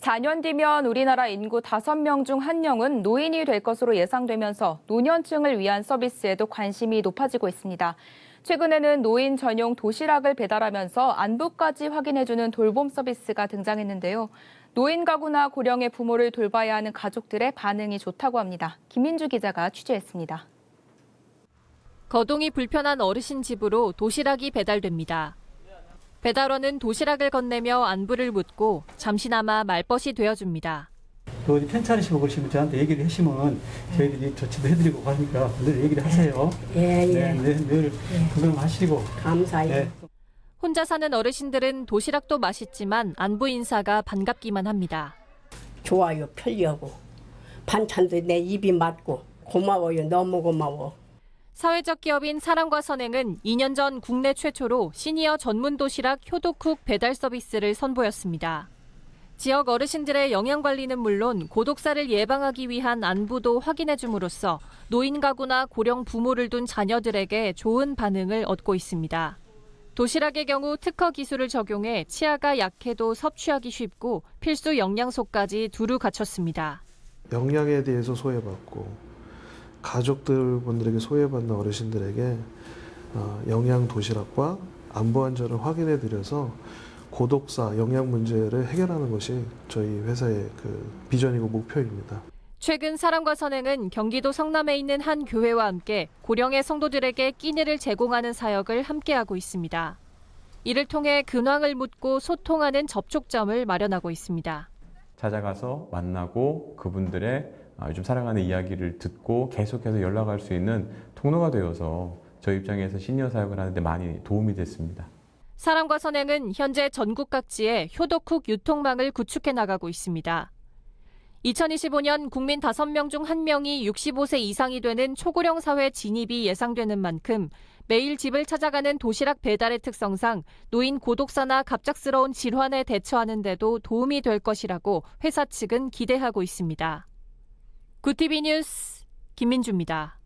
4년 뒤면 우리나라 인구 5명 중 1명은 노인이 될 것으로 예상되면서 노년층을 위한 서비스에도 관심이 높아지고 있습니다. 최근에는 노인 전용 도시락을 배달하면서 안부까지 확인해주는 돌봄 서비스가 등장했는데요. 노인 가구나 고령의 부모를 돌봐야 하는 가족들의 반응이 좋다고 합니다. 김민주 기자가 취재했습니다. 거동이 불편한 어르신 집으로 도시락이 배달됩니다. 배달원은 도시락을 건네며 안부를 묻고 잠시나마 말벗이 되어줍니다. 그 어디 편찮으시고 그러시면 저한테 얘기를 하시면 저희들이 조치도 해드리고 하니까 늘 얘기를 하세요. 예, 예. 네, 늘, 늘 구경하시고. 감사해요. 네. 혼자 사는 어르신들은 도시락도 맛있지만 안부 인사가 반갑기만 합니다. 좋아요, 편리하고. 반찬도 내 입이 맞고. 고마워요, 너무 고마워. 사회적 기업인 사랑과 선행은 2년 전 국내 최초로 시니어 전문 도시락 효도쿡 배달 서비스를 선보였습니다. 지역 어르신들의 영양 관리는 물론 고독사를 예방하기 위한 안부도 확인해 줌으로써 노인 가구나 고령 부모를 둔 자녀들에게 좋은 반응을 얻고 있습니다. 도시락의 경우 특허 기술을 적용해 치아가 약해도 섭취하기 쉽고 필수 영양소까지 두루 갖췄습니다. 영양에 대해서 소외받고 가족들 분들에게 소외받는 어르신들에게 어, 영양 도시락과 안부 안전을 확인해 드려서 고독사 영양 문제를 해결하는 것이 저희 회사의 그 비전이고 목표입니다. 최근 사랑과 선행은 경기도 성남에 있는 한 교회와 함께 고령의 성도들에게 끼니를 제공하는 사역을 함께하고 있습니다. 이를 통해 근황을 묻고 소통하는 접촉점을 마련하고 있습니다. 찾아가서 만나고 그분들의 아, 요즘 살아가는 이야기를 듣고 계속해서 연락할 수 있는 통로가 되어서 저희 입장에서 시니어 사역을 하는데 많이 도움이 됐습니다. 사랑과 선행은 현재 전국 각지에 효도쿡 유통망을 구축해 나가고 있습니다. 2025년 국민 5명 중 1명이 65세 이상이 되는 초고령 사회 진입이 예상되는 만큼 매일 집을 찾아가는 도시락 배달의 특성상 노인 고독사나 갑작스러운 질환에 대처하는 데도 도움이 될 것이라고 회사 측은 기대하고 있습니다. 구티비 뉴스 김민주입니다.